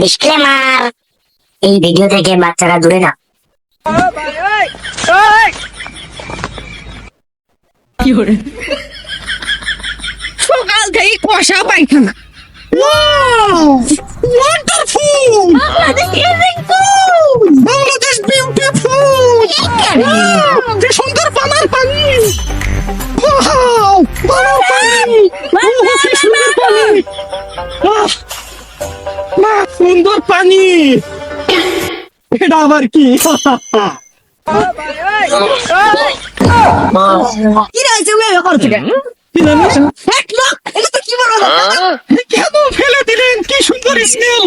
Disclaimer এই video থেকে বাচ্চারা দূরে না সকাল থেকে কষা পায়খানা। ওয়ান্ডারফুল বাংলাদেশ বিউটিফুল কি সুন্দর পানি মা সুন্দর পানি এটা আবার কি কেন ফেলে দিলেন কি সুন্দর স্মেল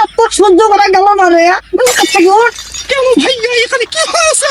এত সহ্য করা গেল না রে কেন ভাইয়া এখানে কি হয়েছে?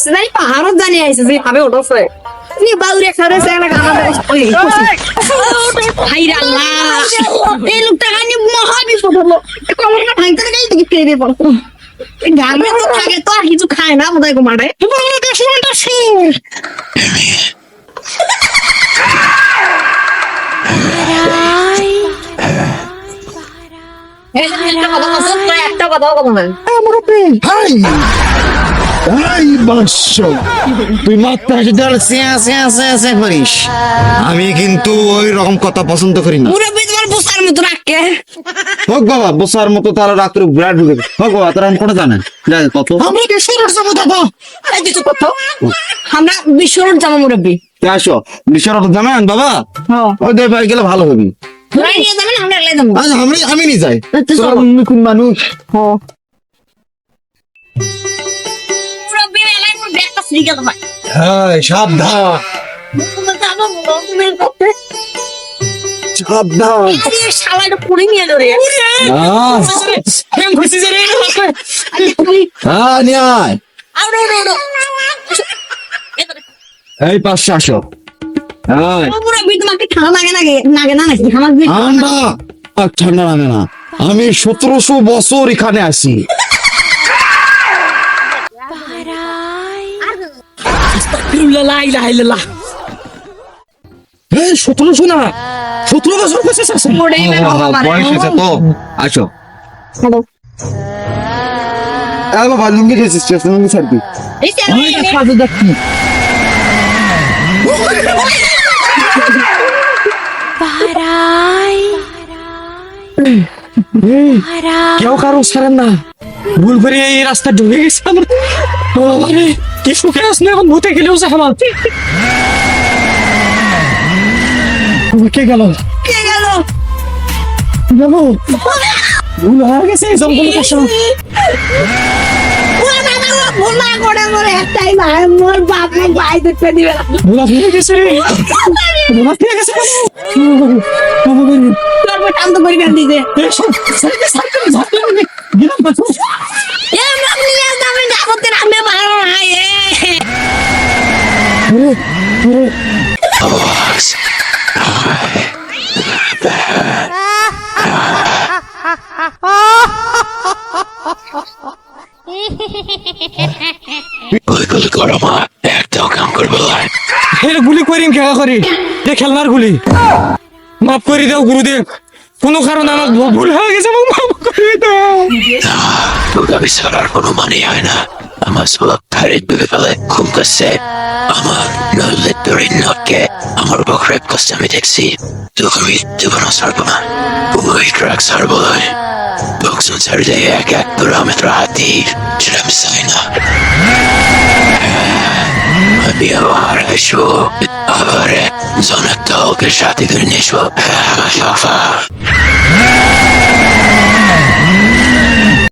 আইসে জানি পাহাড়ত জানি আইসে যে ভাবে ওঠছে নি বাউরি খারে সে না গানা ওই হাই আল্লাহ এই লোকটা কানি মহা বিপদ হলো কমরটা ভাঙতে গেই দিকে পেরে পড় গামে তো থাকে তো আর কিছু খায় না বোধহয় গো মারে বাংলাদেশ একটা কথা বলছো একটা কথাও কথা না আমার হাই বাস তুই মাত্র হাসি দেওয়ালে চেয়া চেয়া চেয়া চেয়া করিস। আমি কিন্তু ওই রকম কথা পছন্দ করি না। মুরব্বি তোমার বুসার মতো রাখকে হোক বাবা বসার মতো তারা রাত্রে বিরাট ঢুকে হোক বাবা তারা কোনো জানে? যাই কত? আমরা সুরজ যাব দাদা এই কিছু কথা আমরা বিশ্বরোড যাব মুরব্বি। আসো। বিশ্বরত জানেন বাবা? হ্যাঁ। ওই দেখ ভাই গেলে ভালো হবে। নিয়ে আজ আমি আমি নি যাই। নতুন মানুষ? ভাই হ্যাঁ সাবধান। সাবধান। শালাটা নিয়ে হ্যাঁ নিয়ে আয়। এই পাঁচশো আসো। ঠান্ডা লাগে না। আমি সতেরোশো বছর এখানে আছি। সতেরোশো না সতেরো বছর মারে বয়স হয়েছে তো। আসো। বাবা লুঙ্গি গেছিস লুঙ্গি ছাড়বি? কেউ কারও ছাড়েন না। ভুল করে এই রাস্তা ঢুকে গেছে আমার আরে কি সুখে এখন ভূতে গেলেও সে আমার কে গেল কে গেল বাবু ভুল হয়ে গেছে এই জঙ্গলের ও ভুলা করে মোরে একটাই ভাই মোর বাপ মোর ভাই দেখতে দিবে না ভুল হয়ে গেছে ভুল হয়ে গেছে বাবু বাবু তোর টান তো করে দিতে গুলি করিম করি। খেলনার গুলি। মাফ করে দাও গুরুদেব। কোনো কারণ আমার ভুল হয়ে গেছে আমার মাফ করে দাও। তোকে কোনো মানে হয় না। আমার সব খারিজ ভেবে ফেলে ঘুম করছে। আমার নলে তোর নটকে আমার বকরেব করছে আমি দেখছি। তোকে আমি জীবনও ছাড়বো না। ওই ট্রাক ছাড়বো নয় Sözerde jak kilometr hati, čelem sajna. Biavarešu, avare, zonat tolke šati grnišu, šafa.